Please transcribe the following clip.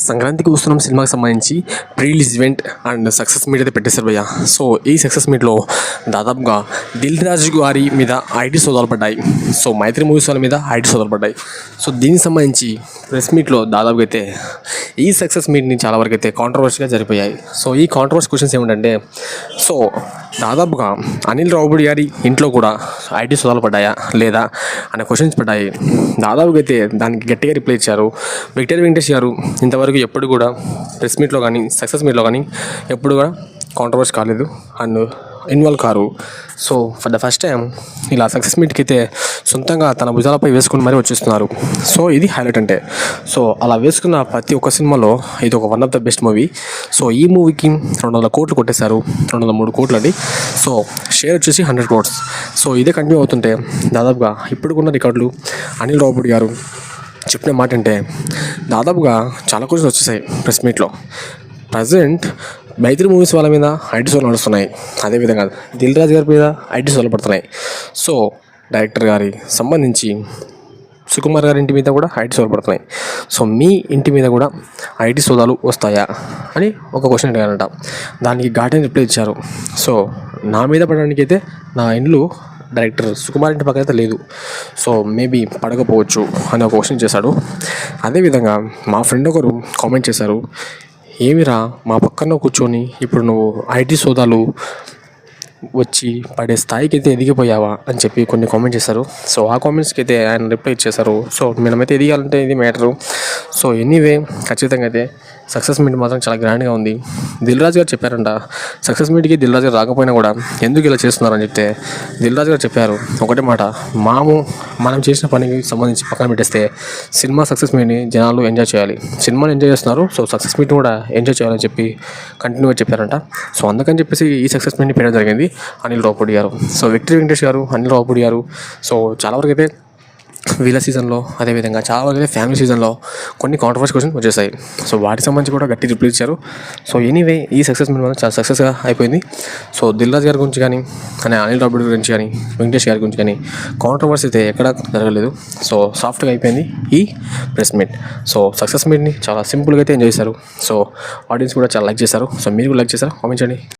సంక్రాంతికి వస్తున్నాం సినిమాకి సంబంధించి prerelease event and success meet అయితే పెట్టేశారు భయ్య. సో ఈ సక్సెస్ మీట్లో దాదాపుగా దిల్ రాజు గారి మీద ఐటీ సోదాలు పడ్డాయి. సో మైత్రి మూవీస్ వాళ్ళ మీద ఐటీ సోదాలు పడ్డాయి. సో దీనికి సంబంధించి ప్రెస్ మీట్లో దాదాపుగా అయితే ఈ సక్సెస్ మీట్ని చాలా వరకు అయితే కాంట్రవర్సీగా జరిపోయాయి. సో ఈ కాంట్రవర్సీ క్వశ్చన్స్ ఏమిటంటే సో దాదాపుగా అనిల్ రావుడి గారి ఇంట్లో కూడా ఐటీ సోదాలు పడ్డాయా లేదా అనే క్వశ్చన్స్ పడ్డాయి. దాదాపుగా అయితే దానికి గట్టిగా రిప్లై ఇచ్చారు. విక్టర్ వెంకటేష్ గారు ఇంతవరకు ఎప్పుడు కూడా ప్రెస్ మీట్లో కానీ సక్సెస్ మీట్లో కానీ ఎప్పుడు కూడా కాంట్రవర్సీ కాలేదు. And involve car. So for the first time ఇలా సక్సెస్ మీట్కి అయితే సొంతంగా తన భుజాలపై వేసుకుని మరీ వచ్చేస్తున్నారు. సో ఇది హైలైట్ అంటే. సో అలా వేసుకున్న ప్రతి ఒక్క సినిమాలో ఇది ఒక one of the best movie so ఈ మూవీకి రెండు వందల కోట్లు కొట్టేశారు. రెండు వందల మూడు కోట్లు అండి సో షేర్ వచ్చేసి హండ్రెడ్ క్రోడ్స్ సో ఇదే కంటిన్యూ అవుతుంటే దాదాపుగా ఇప్పుడుకున్న రికార్డులు అనిల్ రావుపూడి గారు చెప్పిన మాట అంటే దాదాపుగా చాలా క్వశ్చన్స్ వచ్చేసాయి ప్రెస్ మీట్లో. ప్రజెంట్ మైత్రి మూవీస్ వాళ్ళ మీద ఐటీ సోలు నడుస్తున్నాయి. అదేవిధంగా దిల్ రాజు గారి మీద ఐటీ సోలు పడుతున్నాయి. సో డైరెక్టర్ గారి సంబంధించి సుకుమార్ గారి ఇంటి మీద కూడా ఐటీ సోలు పడుతున్నాయి. సో మీ ఇంటి మీద కూడా ఐటీ సోదాలు వస్తాయా? అని ఒక క్వశ్చన్ అడిగారంట. దానికి ఘాటైన రిప్లై ఇచ్చారు. సో నా మీద పడడానికి అయితే నా ఇండ్లు డైరెక్టర్ సుకుమార్ ఇంటి పక్కన అయితే లేదు. సో మేబీ పడకపోవచ్చు అని ఒక క్వశ్చన్ చేశాడు. అదేవిధంగా మా ఫ్రెండ్ ఒకరు కామెంట్ చేశారు. ఏమిరా మా పక్కన కూర్చొని ఇప్పుడు నువ్వు ఐటీ సోదాలు వచ్చి పడే స్థాయికి అయితే ఎదిగిపోయావా? అని చెప్పి కొన్ని కామెంట్ చేశారు. సో ఆ కామెంట్స్కి అయితే ఆయన రిప్లై ఇచ్చేశారు. సో మనమైతే ఎదిగాలంటే ఇది మ్యాటరు. సో ఎనీవే ఖచ్చితంగా అయితే సక్సెస్ మీట్ మాత్రం చాలా గ్రాండ్గా ఉంది. దిల్ రాజు గారు చెప్పారంట సక్సెస్ మీట్కి దిల్ రాజు గారు రాకపోయినా కూడా ఎందుకు ఇలా చేస్తున్నారని చెప్తే దిల్ రాజు గారు చెప్పారు ఒకటే మాట మాము మనం చేసిన పనికి సంబంధించి పక్కన పెట్టేస్తే సినిమా సక్సెస్ మీట్ని జనాలు ఎంజాయ్ చేయాలి. సినిమాని ఎంజాయ్ చేస్తున్నారు సో సక్సెస్ మీట్ని కూడా ఎంజాయ్ చేయాలని చెప్పి కంటిన్యూగా చెప్పారంట. సో అందుకని చెప్పేసి ఈ సక్సెస్ మీట్ని పెట్టడం జరిగింది అనిల్ రావుపూడి గారు. సో విక్టరీ వెంకటేష్ గారు అనిల్ రావుపూడి గారు సో చాలా వరకు అయితే వీళ్ళ సీజన్లో అదేవిధంగా చాలా వరకు ఫ్యామిలీ సీజన్లో కొన్ని కాంట్రవర్సీ క్వశ్చన్ వచ్చేసాయి. సో వాటి సంబంధించి కూడా గట్టి రిప్లై ఇచ్చారు. సో ఎనీవే ఈ సక్సెస్ మీద చాలా సక్సెస్గా అయిపోయింది. సో దిల్రాజ్ గారి గురించి కానీ అనే అనిల్ రాబుడ్ గురించి కానీ వెంకటేష్ గారి గురించి కానీ కాంట్రవర్సీ అయితే ఎక్కడ జరగలేదు. సో సాఫ్ట్గా అయిపోయింది ఈ ప్రెస్ మీట్ సో సక్సెస్ మీట్ని చాలా సింపుల్గా అయితే ఎంజాయ్ చేశారు. సో ఆడియన్స్ కూడా చాలా లైక్ చేశారు. సో మీరు కూడా లైక్ చేశారు? కామెంట్ చేయండి.